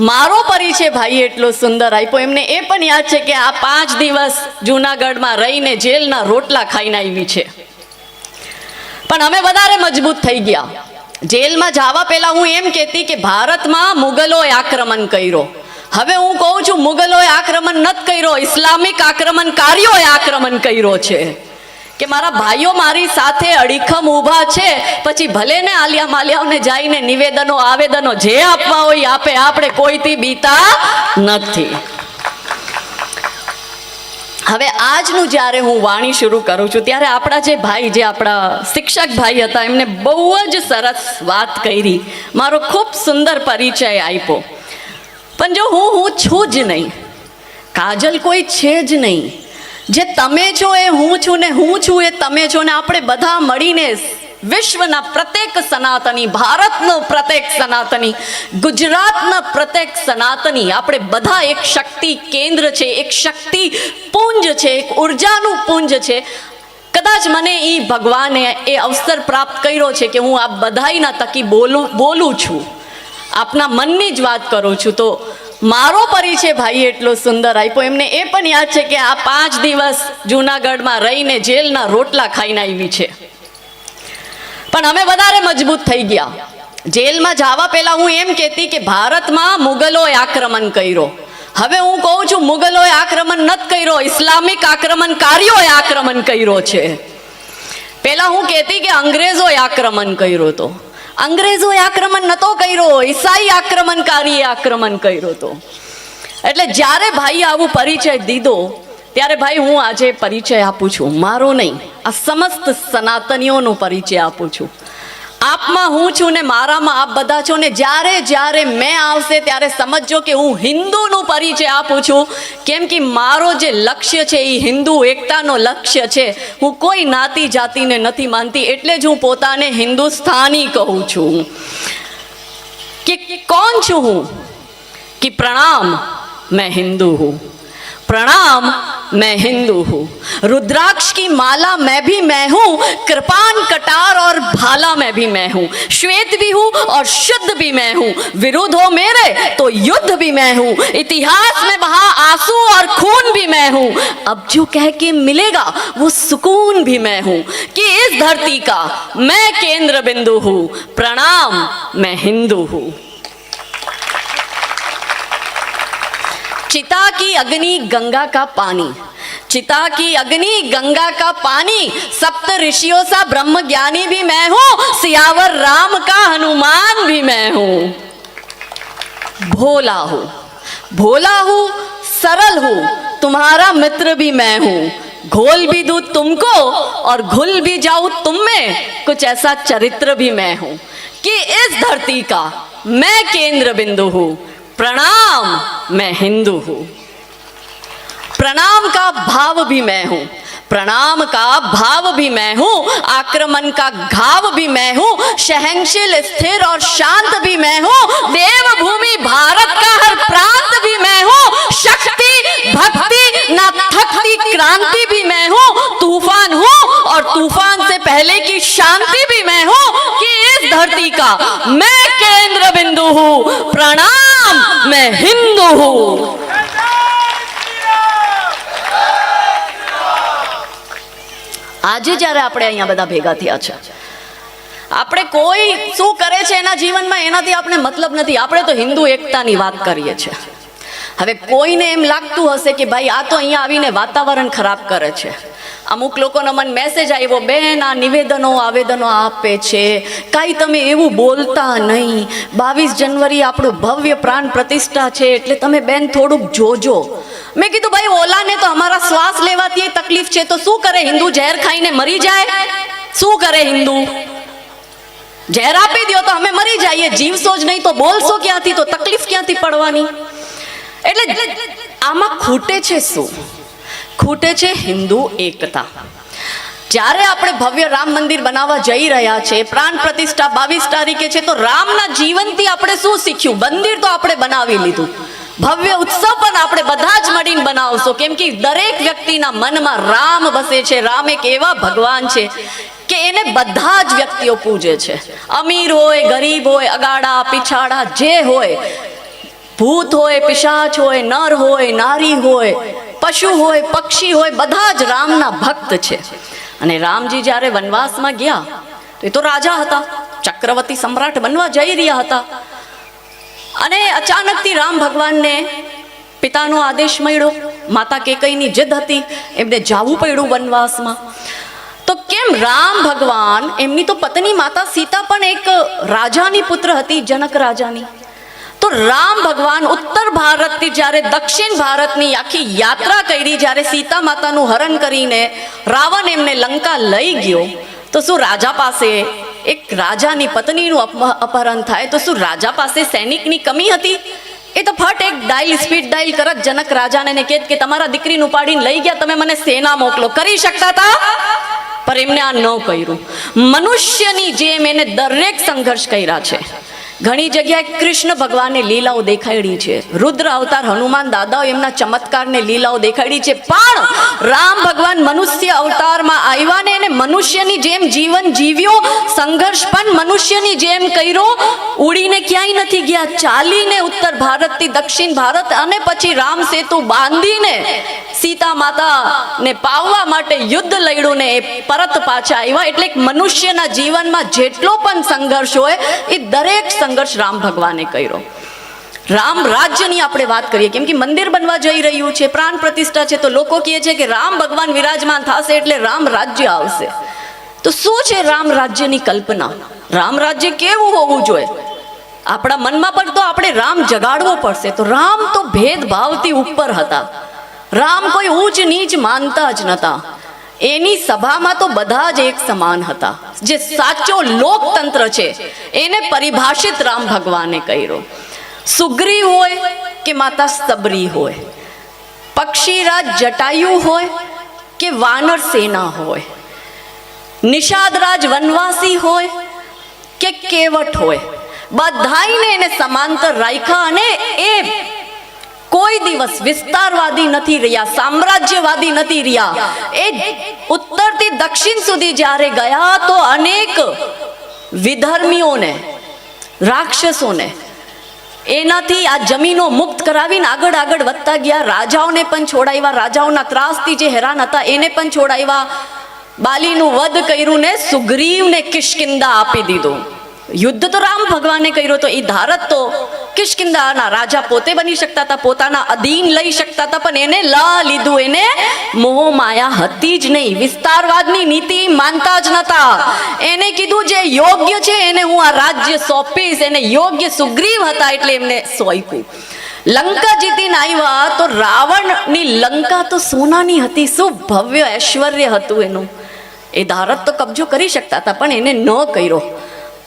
મારો પરિચય ભાઈ એટલો સુંદર આપ્યો. એમને એ પણ યાદ છે કે આ પાંચ દિવસ જુનાગઢમાં રહીને જેલના રોટલા ખાઈને આવી છે. પણ અમે વધારે મજબૂત થઈ ગયા. જેલમાં જવા પહેલા હું એમ કહેતી કે ભારતમાં મુગલોએ આક્રમણ કર્યો. હવે હું કહું છું, મુગલોએ આક્રમણ નથી કર્યો, ઇસ્લામિક આક્રમણકારીઓએ આક્રમણ કર્યો છે. કે મારા ભાઈઓ મારી સાથે અડીખમ ઊભા છે, પછી ભલે ને આલિયા માલિયાઓને જઈને નિવેદનો, આવેદનો જે આપવા હોય આપે, આપણે કોઈથી બીતા નથી. હવે આજનું જ્યારે હું વાણી શરૂ કરું છું, ત્યારે આપણા જે ભાઈ, જે આપણા શિક્ષક ભાઈ હતા, એમને બહુ જ સરસ વાત કરી. મારો ખૂબ સુંદર પરિચય આપ્યો. પણ જો હું હું છું જ નહીં. કાજલ કોઈ છે જ નહીં. જે તમે છો એ હું છું ને હું છું એ તમે છો ને આપણે બધા મળીને વિશ્વના પ્રત્યેક સનાતની, ભારતનો પ્રત્યેક સનાતની, ગુજરાતના પ્રત્યેક સનાતની, આપણે બધા એક શક્તિ કેન્દ્ર છે, એક શક્તિ પુંજ છે, એક ઉર્જાનું પુંજ છે. કદાચ મને એ ભગવાને એ અવસર પ્રાપ્ત કર્યો છે કે હું આ બધાના તકી બોલું બોલું છું. આપના મનની જ વાત કરું છું તો મારો પરિચય ભાઈ એટલો સુંદર આપ્યો. એમને એ પણ યાદ છે કે આ પાંચ દિવસ જૂનાગઢમાં રહીને જેલના રોટલા ખાઈને આવી છે. પણ અમે વધારે મજબૂત થઈ ગયા. જેલમાં જવા પહેલા હું એમ કહેતી કે ભારતમાં મુગલોએ આક્રમણ કર્યો. હવે હું કહું છું, મુગલોએ આક્રમણ નથી કર્યો, ઇસ્લામિક આક્રમણકારીઓએ આક્રમણ કર્યો છે. પહેલાં હું કહેતી કે અંગ્રેજોએ આક્રમણ કર્યો હતો. અંગ્રેજોએ આક્રમણ નતો કર્યો ઈસાઈ આક્રમણકારીએ આક્રમણ કર્યો હતો એટલે જ્યારે ભાઈ આવું પરિચય દીધો, ત્યારે ભાઈ હું આજે પરિચય આપું છું. મારો નહીં, આ સમસ્ત સનાતનીઓનો પરિચય આપું છું. આપમાં હું છું ને મારામાં આપ બધા છો ને જ્યારે જ્યારે મેં આવશે ત્યારે સમજો કે હું હિન્દુનું પરિચય આપું છું. કેમ કે મારો જે લક્ષ્ય છે એ હિન્દુ એકતાનો લક્ષ્ય છે. હું કોઈ નાતી જાતિને નથી માનતી એટલે જ હું પોતાને હિન્દુસ્તાની કહું છું. કે કોણ છું હું? કે પ્રણામ, મેં હિન્દુ હું. प्रणाम, मैं हिंदू हूँ। रुद्राक्ष की माला मैं भी मैं हूँ, कृपान कटार और भाला मैं भी मैं हूँ। श्वेत भी हूँ और शुद्ध भी मैं हूँ। विरुद्ध हो मेरे तो युद्ध भी मैं हूँ। इतिहास में बहा आँसू और खून भी मैं हूँ। अब जो कह के मिलेगा, वो सुकून भी मैं हूँ। कि इस धरती का मैं केंद्र बिंदु हूँ। प्रणाम, मैं हिंदू हूँ। चिता की अग्नि, गंगा का पानी। चिता की अग्नि, गंगा का पानी। सप्त ऋषियों सा ब्रह्म ज्ञानी भी मैं हूँ। सियावर राम का हनुमान भी मैं हूँ। भोला हूँ। भोला हूँ, सरल हूँ। तुम्हारा मित्र भी मैं हूँ। घोल भी दू तुमको और घुल भी जाऊँ तुम में। कुछ ऐसा चरित्र भी मैं हूँ कि इस धरती का मैं केंद्र बिंदु हूँ। प्रणाम। मैं हिंदू हूँ। प्रणाम का भाव भी मैं हूँ। प्रणाम का भाव भी मैं हूँ। आक्रमण का घाव भी मैं हूँ। सहनशील, स्थिर और शांत भी मैं हूँ। देवभूमि भारत का हर प्रांत भी मैं हूँ। शक्ति, भक्ति, ना थकती, क्रांति भी मैं हूँ। तूफ़ान हूँ और तूफ़ान से पहले की शांति भी मैं हूँ। धरती का मैं केंद्र बिंदु हूँ प्रणाम मैं हिंदू हूँ આજે જ્યારે આપણે અહીંયા બધા ભેગા થયા છે આપણે કોઈ શું કરે છે એના જીવનમાં એનાથી આપણે મતલબ નથી આપણે તો હિન્દુ એકતાની વાત કરીએ છીએ હવે કોઈને એમ લાગતું હશે કે ભાઈ આ તો અહીંયા આવીને વાતાવરણ ખરાબ કરે છે અમુક લોકોનો મને મેસેજ આવ્યો, બેન, આ નિવેદનો આવેદનો આપે છે. કાંઈ તમે એવું બોલતા નહીં. બાવીસ જનવરી આપણું ભવ્ય પ્રાણ પ્રતિષ્ઠા છે, એટલે તમે બેન થોડુંક જોજો. મેં કીધું, ભાઈ, ઓલાને તો અમારા શ્વાસ લેવાથી તકલીફ છે, તો શું કરે હિન્દુ? ઝેર ખાઈને મરી જાય? શું કરે હિન્દુ? ઝેર આપી દો તો અમે મરી જઈએ. જીવશો જ નહીં તો બોલશો ક્યાંથી? તો તકલીફ ક્યાંથી પડવાની? એટલે આમાં ખૂટે છે શું? ખૂટે છે હિન્દુ એકતા. જ્યારે આપણે ભવ્ય રામ મંદિર બનાવવા જઈ રહ્યા છે, પ્રાણ પ્રતિષ્ઠા બાવીસ તારીખે છે, તો રામના જીવનથી આપણે શું શીખ્યું? મંદિર તો આપણે બનાવી લીધું. ભવ્ય ઉત્સવ પણ આપણે બધા જ મળીને બનાવશો. કેમ કે દરેક વ્યક્તિના મનમાં રામ વસે છે, રામ એક એવા ભગવાન છે કે એને બધા જ વ્યક્તિઓ પૂજે છે. અમીર હોય, ગરીબ હોય, અગાડા, પીછાડા, જે હોય, ભૂત હોય, પિશાચ હોય, નર હોય, નારી હોય પશુ હોય, પક્ષી હોય, બધા જ રામના ભક્ત છે. અને રામજી જ્યારે વનવાસમાં ગયા, તો એ તો રાજા હતા. ચક્રવર્તી સમ્રાટ બનવા જઈ રહ્યા હતા. અને અચાનકથી રામ ભગવાનને પિતાનો આદેશ મળ્યો. માતા કેકઈની જીદ હતી. એમને જાવું પડ્યું વનવાસમાં. તો કેમ રામ ભગવાન, એમની તો પત્ની માતા સીતા પણ એક રાજાની પુત્ર હતી, જનક રાજાની. તો રામ ભગવાન ઉત્તર ભારતથી જ્યારે દક્ષિણ ભારતની આખી યાત્રા કરી, જ્યારે સીતા માતાનું હરણ કરીને રાવણ એમને લંકા લઈ ગયો, તો શું રાજા પાસે એક રાજાની પત્નીનું અપહરણ થાય? તો શું રાજા પાસે સૈનિકની કમી હતી? એ તો ફટ એક ડાયલ સ્પીડ ડાયલ કરત જનક રાજાને ને કહેત કે, તમારા દીકરીને ઉપાડીને લઈ ગયા, તમે મને સેના મોકલો. કરી શકતા હતા પણ એમને આ ન કર્યું. મનુષ્યની જેમ એને દરેક સંઘર્ષ કર્યા છે. ઘણી જગ્યાએ કૃષ્ણ ભગવાનને લીલાઓ દેખાડી છે. રુદ્ર અવતાર હનુમાન દાદાઓ એમના ચમત્કારને લીલાઓ દેખાડી છે. પણ રામ ભગવાન મનુષ્ય અવતારમાં આવ્યા ને એને મનુષ્યની જેમ જીવન જીવ્યો, સંઘર્ષ પણ મનુષ્યની જેમ કર્યો, ઉડીને ક્યાંય નથી ગયા. ચાલીને ઉત્તર ભારતથી દક્ષિણ ભારત અને પછી રામ સેતુ બાંધીને સીતા માતા ને પાવવા માટે યુદ્ધ લડ્યું ને એ પરત પાછા આવ્યા. એટલે મનુષ્યના જીવનમાં જેટલો પણ સંઘર્ષ હોય, એ દરેક સંઘર્ષ રામ ભગવાને કર્યો. રામ રાજ્યની આપણે વાત કરીએ, કેમ કે મંદિર બનવા જઈ રહ્યું છે, પ્રાણ પ્રતિષ્ઠા છે, તો લોકો કહે છે કે રામ ભગવાન વિરાજમાન થશે એટલે રામ રાજ્ય આવશે. તો શું છે રામ રાજ્યની કલ્પના? રામ રાજ્ય કેવું હોવું જોઈએ? આપણા મનમાં પણ તો આપણે રામ જગાડવો પડશે, તો રામ તો ભેદભાવથી ઉપર હતા. રામ કોઈ ઊંચ નીચ માનતા જ નતા. એની સભામાં તો બધા જ એક સમાન હતા. જે સાચો લોકતંત્ર છે, એને પરિભાષિત રામ ભગવાને કર્યો. સુગ્રીવ હોય કે માતા સબરી હોય, પક્ષીરાજ જટાયુ હોય કે વાનર સેના હોય, નિષાદરાજ વનવાસી હોય કે કેવટ હોય બધાઈને એને સમાંતર રાખ્યા અને એ કોઈ દિવસ વિસ્તારવાદી નથી રહ્યા, સામ્રાજ્યવાદી નથી રહ્યા. એ ઉત્તરથી દક્ષિણ સુધી જ્યારે ગયા તો અનેક વિધર્મીઓને, રાક્ષસોને, એનાથી આ જમીનો મુક્ત કરાવીને આગળ આગળ વધતા ગયા. રાજાઓને પણ છોડાવ્યા, રાજાઓના ત્રાસથી જે હેરાન હતા એને પણ છોડાવ્યા. બાલીનું વધ કર્યું ને સુગ્રીવને કિશ્કિંદા આપી દીધું. યુદ્ધ તો રામ ભગવાને કર્યો તો એ ધારત તો. કિષ્કિંદાના રાજા પોતે બની શકતા હતા, પોતાના અધીન લઈ શકતા હતા, પણ એને લ લીધું, એને મોહ માયા હતી જ નહીં. વિસ્તારવાદની નીતિ માનતા જ નતા. એને કીધું જે યોગ્ય છે, એને હું આ રાજ્ય સોંપીશ, એને યોગ્ય સુગ્રીવ હતા એટલે એમને સોંપ્યું. લંકા જીતીને આવ્યા તો રાવણની લંકા તો સોનાની હતી, શું ભવ્ય ઐશ્વર્ય હતું એનું. એ ધારત તો કબજો કરી શકતા હતા, પણ એને ન કર્યો.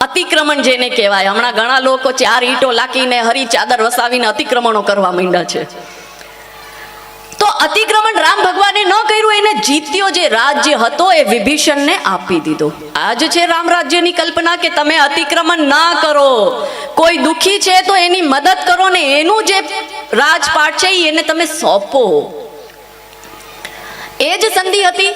અતિક્રમણ જેને કહેવાય. હમણાં ઘણા લોકો ચાર ઈંટો લાકીને હરી ચાદર વસાવીને અતિક્રમણો કરવા માંડ્યા છે. તો અતિક્રમણ રામ ભગવાને ન કર્યું, એને જીત્યો જે રાજ્ય હતો, એ વિભીષણને આપી દીધો. આજ છે રામ રાજ્યની કલ્પના કે તમે અતિક્રમણ ના કરો. કોઈ દુખી છે તો એની મદદ કરો ને એનું જે રાજપાટ છે એને તમે સોંપો. એ જ સંધિ હતી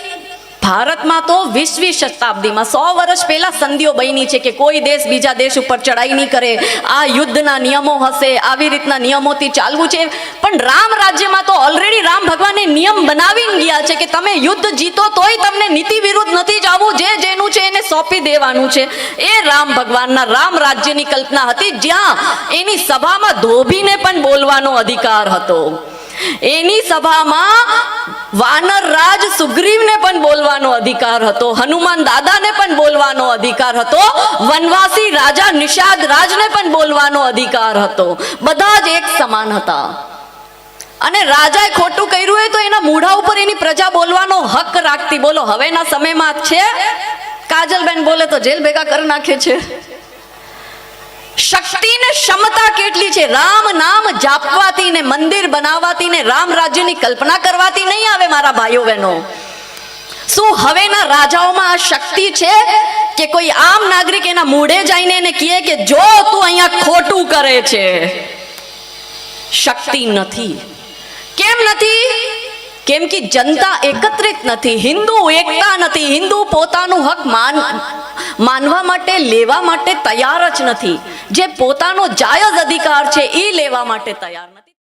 ભારતમાં તો વીસમી શતાબ્દીમાં સો વર્ષ પહેલા સંધિઓ બની છે કે કોઈ દેશ બીજા દેશ ઉપર ચડાઈ નહીં કરે. આ યુદ્ધના નિયમો હશે, આવી રીતના નિયમોથી ચાલવું છે. પણ રામ રાજ્યમાં તો ઓલરેડી રામ ભગવાને નિયમ બનાવીને ગયા છે કે તમે યુદ્ધ જીતો તોય તમને નીતિ વિરુદ્ધ નથી જવું જે જેનું છે એને સોંપી દેવાનું છે. એ રામ ભગવાનના, રામ રાજ્યની કલ્પના હતી જ્યાં એની સભામાં ધોબીને પણ બોલવાનો અધિકાર હતો. એની સભામાં વાનર રાજ સુગ્રીવને પણ બોલવાનો અધિકાર હતો, હનુમાન દાદાને પણ બોલવાનો અધિકાર હતો, વનવાસી રાજા નિષાદ રાજને પણ બોલવાનો અધિકાર હતો. બધા જ એક સમાન હતા. અને રાજાએ ખોટું કર્યું હોય તો એના મૂઢા ઉપર એની પ્રજા બોલવાનો હક રાખતી. બોલો, હવેના સમયમાં છે? કાજલબેન બોલે તો જેલ ભેગા કરી નાખે છે. શક્તિ ક્ષમતા કેટલી છે? રામ નામ જાપવાથી ને મંદિર બનાવવાથી ને રામ રાજ્યની કલ્પના કરવાથી નહીં આવે મારા ભાઈઓ બહેનો. શું હવેના રાજાઓમાં આ શક્તિ છે કે કોઈ આમ નાગરિક એના મૂઢે જઈને એને કહે કે, જો તું અહીંયા ખોટું કરે છે. શક્તિ નથી. કેમ નથી? કેમ કે જનતા એકત્રિત નથી. હિન્દુ એકતા નથી. હિન્દુ પોતાનું હક માન માનવા માટે, લેવા માટે તૈયાર જ નથી. જે પોતાનો જાયજ અધિકાર છે એ લેવા માટે તૈયાર નથી.